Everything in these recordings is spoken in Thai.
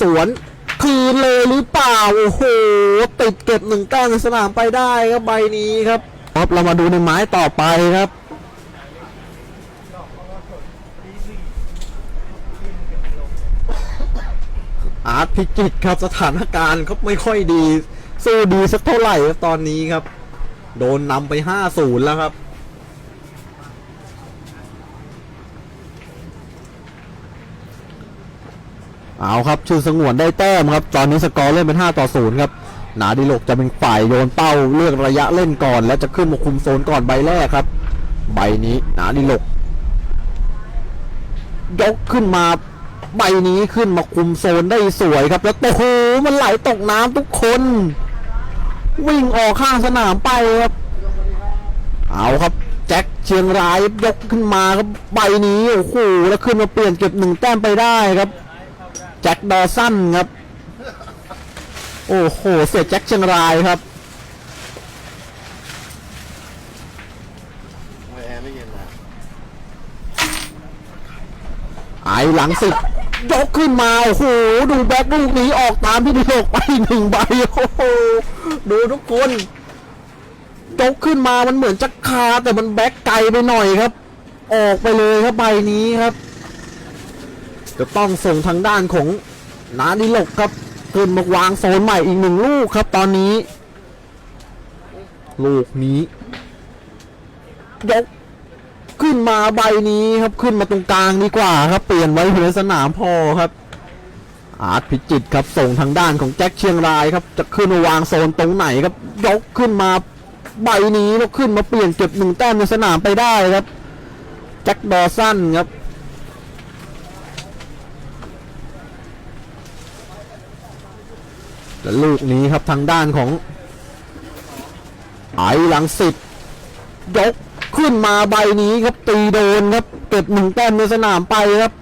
สวนคืนเลยหรือเปล่า โอ้โห ติดเก็บหนึ่งแต้มในสนามไปได้ครับใบนี้ครับครับเรามาดูในไม้ต่อไปครับอาร์ตพิจิตครับสถานการณ์เขาไม่ค่อยดี สู้ดีสักเท่าไหร่ครับตอนนี้ครับ โดนนำไป5-0แล้วครับ เอาครับชื่อสงวนได้แต้มครับ ตอนนี้สกอร์เล่นเป็น 5 ต่อ 0 ครับหนาดิโลกจะเป็นฝ่ายโยนเป้าเลือกระยะเล่นก่อน และจะขึ้นมาคุมโซนก่อนใบแรกครับ ใบนี้หนาดิโลกยกขึ้นมาใบนี้ขึ้นมาคุมโซนได้สวยครับ แล้วโอ้โหมันไหลตกน้ำทุกคน วิ่งออกข้างสนามไปครับ เอาครับแจ็คเชียงรายยกขึ้นมาครับใบนี้โอ้โหแล้วขึ้นมาเปลี่ยนเก็บหนึ่งแต้มไปได้ครับ แจ็คดอสันครับ โอ้โห เสียแจ็คเชียงรายครับไม่แอร์ไม่เย็นนะไอหลังสิบยกขึ้นมา โอ้โห ดูแบ็คลูกนี้ออกตามที่ดีโลกไปหนึ่งใบ โอ้โห ดูทุกคนยกขึ้นมามันเหมือนจะคาแต่มันแบ็คไกลไปหน่อยครับ ออกไปเลยครับใบนี้ครับ จะต้องส่งทางด้านของนาดิลกครับขึ้นมาวางโซนใหม่อีกหนึ่งลูกครับตอนนี้ ลูกนี้ยกขึ้นมาใบนี้ครับขึ้นมาตรงกลางดีกว่าครับเปลี่ยนไว้อยู่ในสนามพอครับอาร์ตพิจิตครับส่งทางด้านของแจ็คเชียงรายครับจะขึ้นมาวางโซนตรงไหนครับ ยกขึ้นมาใบนี้แล้วขึ้นมาเปลี่ยนเก็บหนึ่งแต้มในสนามไปได้ครับแจ็คดอสันครับ และลูกนี้ครับทางด้านของ ไอหลังสิบยกขึ้นมาใบนี้ครับตีโดนครับเก็บหนึ่งแต้มในสนามไปครับ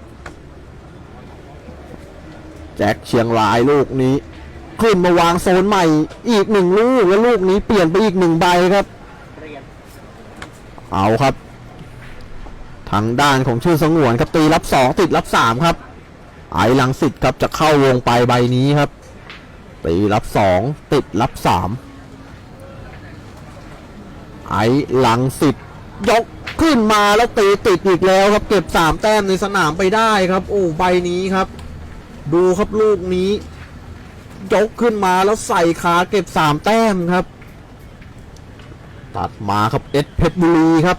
แจ็คเชียงรายลูกนี้ ขึ้นมาวางโซนใหม่อีกหนึ่งลูก แล้วลูกนี้เปลี่ยนไปอีกหนึ่งใบครับ เอาครับ ทางด้านของชื่อสงวนครับตีรับสองติดรับสามครับ ไอหลังสิทธิ์ครับจะเข้าวงไปใบนี้ครับ ตีรับสองติดรับสามไอ้หลังสิบยกขึ้นมาแล้วตีติดอีกแล้วครับ เก็บสามแต้มในสนามไปได้ครับ โอ้ใบนี้ครับ ดูครับลูกนี้ ยกขึ้นมาแล้วใส่ขาเก็บสามแต้มครับ ตัดมาครับเอสเพชรบุรีครับ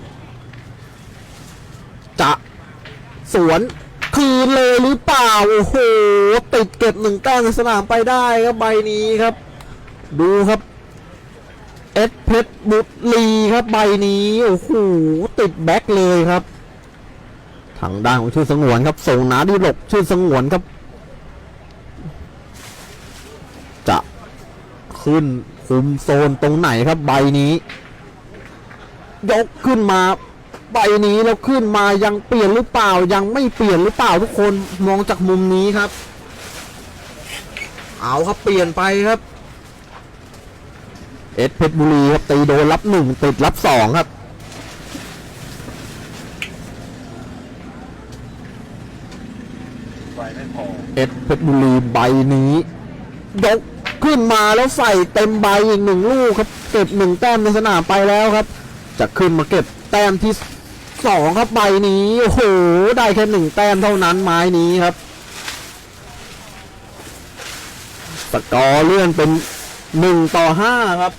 จะสวน คืนเลยหรือเปล่า โอ้โห ติดเก็บหนึ่งแต้มในสนามไปได้ครับใบนี้ครับ ดูครับเอสเพชรบุรีครับใบนี้โอ้โหติดแบ็คเลยครับ ทางด้านของชื่อสงวนครับ ส่งนาดีหลกชื่อสงวนครับ จะขึ้นคุมโซนตรงไหนครับใบนี้ ยกขึ้นมา ใบนี้แล้วขึ้นมายังเปลี่ยนหรือเปล่ายังไม่เปลี่ยนหรือเปล่าทุกคนมองจากมุมนี้ครับ เอาครับเปลี่ยนไปครับ เอสเพชรบุรีครับตีโดนรับหนึ่งติดรับสองครับไฟไม่พอเอสเพชรบุรีใบนี้ยกขึ้นมาแล้วใส่เต็มใบอีกหนึ่งลูกครับ เก็บหนึ่งแต้มในสนามไปแล้วครับ จะขึ้นมาเก็บแต้มที่ สองครับใบนี้โอ้โหได้แค่หนึ่งแต้มเท่านั้นไม้นี้ครับ สกอร์เลื่อนเป็นหนึ่งต่อห้าครับ